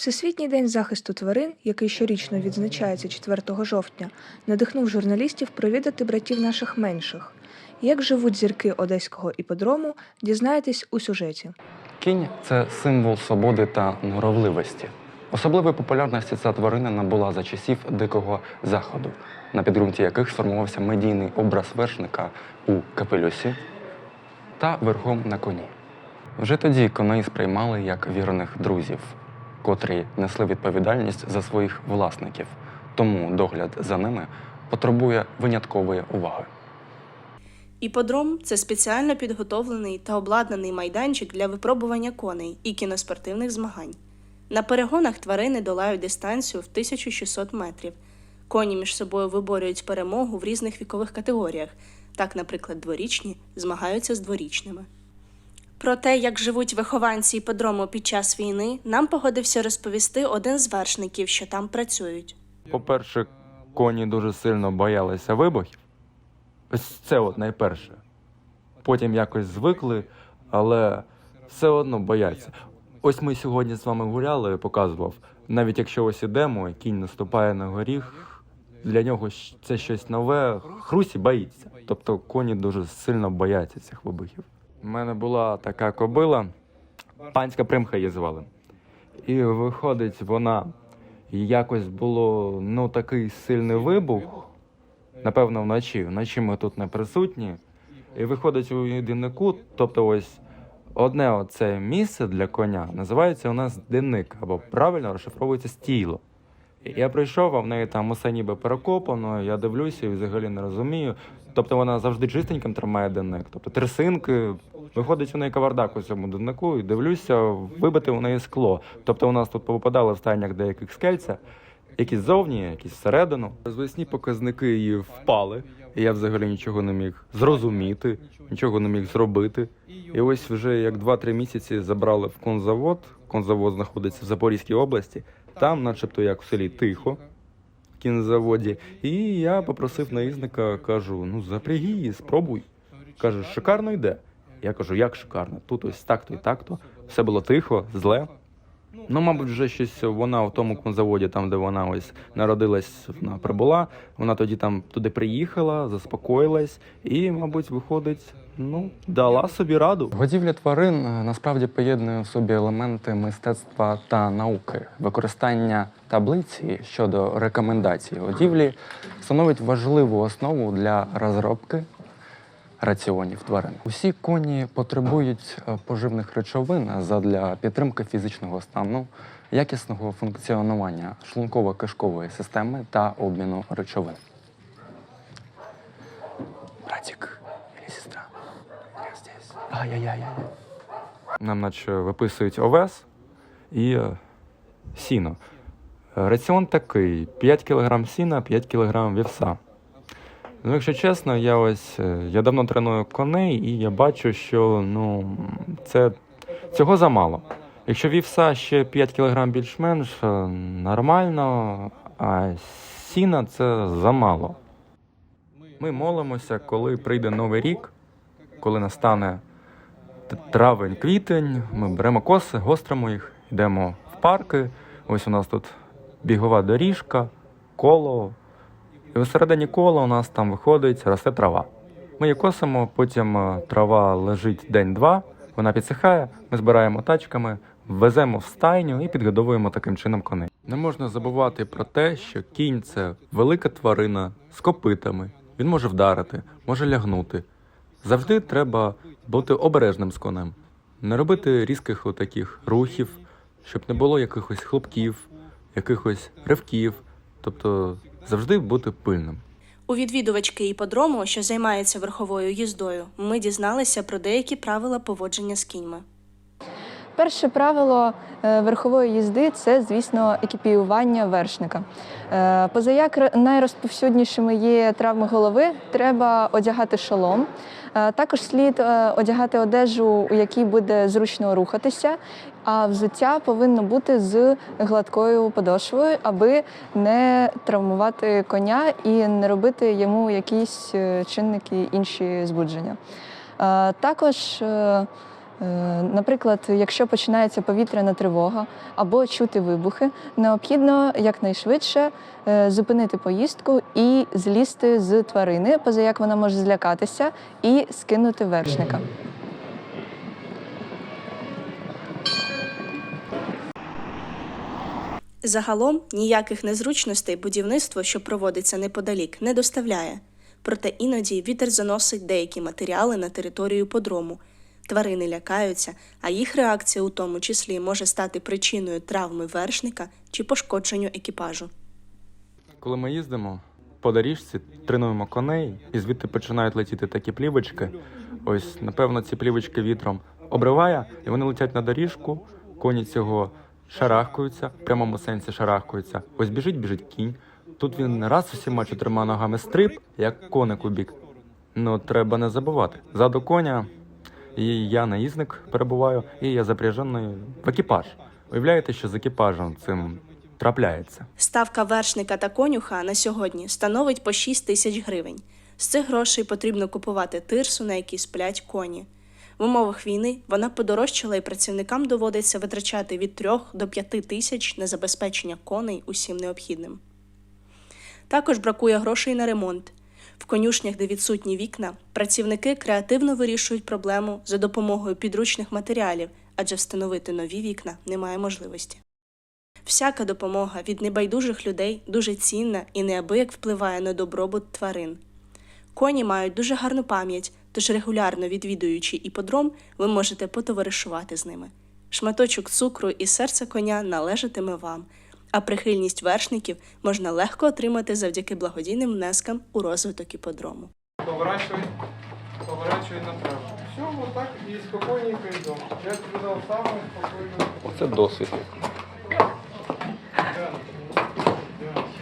Всесвітній день захисту тварин, який щорічно відзначається 4 жовтня, надихнув журналістів провідати братів наших менших. Як живуть зірки одеського іподрому, дізнаєтесь у сюжеті. Кінь це символ свободи та норовливості. Особливої популярності ця тварина набула за часів дикого заходу, на підґрунті яких сформувався медійний образ вершника у капелюсі та верхом на коні. Вже тоді коней сприймали як вірних друзів, котрі несли відповідальність за своїх власників, тому догляд за ними потребує виняткової уваги. Іподром це спеціально підготовлений та обладнаний майданчик для випробування коней і кіноспортивних змагань. На перегонах тварини долають дистанцію в 1600 метрів. Коні між собою виборюють перемогу в різних вікових категоріях. Так, наприклад, дворічні змагаються з дворічними. Про те, як живуть вихованці іподрому під час війни, нам погодився розповісти один з вершників, що там працюють. По-перше, коні дуже сильно боялися вибухів. Ось це от найперше. Потім якось звикли, але все одно бояться. Ось ми сьогодні з вами гуляли, показував. Навіть якщо ось ідемо, кінь наступає на горіх, для нього це щось нове, хрусі боїться. Тобто коні дуже сильно бояться цих вибухів. У мене була така кобила, панська примха її звали. І виходить, вона якось було ну такий сильний вибух. Напевно, вночі. Вночі ми тут не присутні. І виходить у єдиннику, тобто ось одне оце місце для коня називається у нас денник, або правильно розшифровується стіло. Я прийшов, а в неї там усе ніби перекопано, я дивлюся і взагалі не розумію. Тобто вона завжди чистеньким тримає денник. Тобто трясинки, виходить у неї кавардак у цьому деннику, і дивлюся, вибите у неї скло. Тобто у нас тут повипадали в стайнях деяких скельця, якісь зовні, якісь всередину. Розвесні показники її впали, і я взагалі нічого не міг зрозуміти, нічого не міг зробити. І ось вже як 2-3 місяці забрали в конзавод. Конзавод знаходиться в Запорізькій області. Там, начебто, як в селі тихо, в кінзаводі. І я попросив наїзника, кажу: ну запряги її, спробуй. Каже, шикарно йде. Я кажу, як шикарно? Тут ось так-то і так-то. Все було тихо, зле. Ну, мабуть, вже щось вона в тому конзаводі, там, де вона ось народилась, вона прибула. Вона тоді там туди приїхала, заспокоїлась і, мабуть, виходить, ну, дала собі раду. Годівля тварин е, насправді поєднує в собі елементи мистецтва та науки. Використання таблиці щодо рекомендацій годівлі становить важливу основу для розробки раціонів тварин. Усі коні потребують е, поживних речовин задля підтримки фізичного стану, якісного функціонування шлунково-кишкової системи та обміну речовин. Братик или сестра, я здесь. Ай-яй-яй. Нам наче виписують овес і е, сіно. Е, Раціон такий: 5 кг сіна, 5 кг вівса. Ну, якщо чесно, я ось е, я давно треную коней, і я бачу, що ну це цього замало. Якщо вівса ще 5 кг більш-менш е, нормально, а сіна це замало. Ми молимося, коли прийде новий рік, коли настане травень, квітень, ми беремо коси, гостримо їх, йдемо в парки. Ось у нас тут бігова доріжка, коло. І всередині кола у нас там виходить, росте трава. Ми її косимо, потім е, трава лежить день-два, вона підсихає, ми збираємо тачками, веземо в стайню і підгодовуємо таким чином коней. Не можна забувати про те, що кінь це велика тварина з копитами. Він може вдарити, може лягнути. Завжди треба бути обережним з конем, не робити різких таких рухів, щоб не було якихось хлопків, якихось ривків, тобто завжди бути пильним. У відвідувачки іподрому, що займається верховою їздою, ми дізналися про деякі правила поводження з кіньми. Перше правило е, верхової їзди це, звісно, екіпіювання вершника. Е, Позаяк найрозповсюднішими є травми голови, треба одягати шолом. Е, Також слід одягати одежу, у якій буде зручно рухатися, а взуття повинно бути з гладкою подошвою, аби не травмувати коня і не робити йому якісь чинники інші збудження. Також Наприклад, якщо починається повітряна тривога або чути вибухи, необхідно якнайшвидше е, зупинити поїздку і злізти з тварини, поза як вона може злякатися, і скинути вершника. Загалом ніяких незручностей будівництво, що проводиться неподалік, не доставляє. Проте іноді вітер заносить деякі матеріали на територію подрому. Тварини лякаються, а їх реакція у тому числі може стати причиною травми вершника чи пошкодженню екіпажу. Коли ми їздимо по доріжці, тренуємо коней, і звідти починають летіти такі плівочки. Ось, напевно, ці плівочки вітром обриває, і вони летять на доріжку, коні цього шарахкаються, в прямому сенсі шарахкаються. Ось біжить, біжить кінь. Тут він раз усіма чотирма ногами стрип, як коник у бік. Ну, треба не забувати. Ззаду коня і я наїзник перебуваю, і я запряжений в екіпаж. Уявляєте, що з екіпажем цим трапляється? Ставка вершника та конюха на сьогодні становить по 6 тисяч гривень. З цих грошей потрібно купувати тирсу, на якій сплять коні. В умовах війни вона подорожчала і працівникам доводиться витрачати від 3 до 5 тисяч на забезпечення коней усім необхідним. Також бракує грошей на ремонт. В конюшнях, де відсутні вікна, працівники креативно вирішують проблему за допомогою підручних матеріалів, адже встановити нові вікна немає можливості. Всяка допомога від небайдужих людей дуже цінна і неабияк впливає на добробут тварин. Коні мають дуже гарну пам'ять, тож регулярно відвідуючи іподром, ви можете потоваришувати з ними. Шматочок цукру і серце коня належатиме вам, а прихильність вершників можна легко отримати завдяки благодійним внескам у розвиток іподрому. Поворачуй, поворачуй направо. Все, отак так спокійненько йдемо. идем. Я тебе саме спокійно. Оце досвід.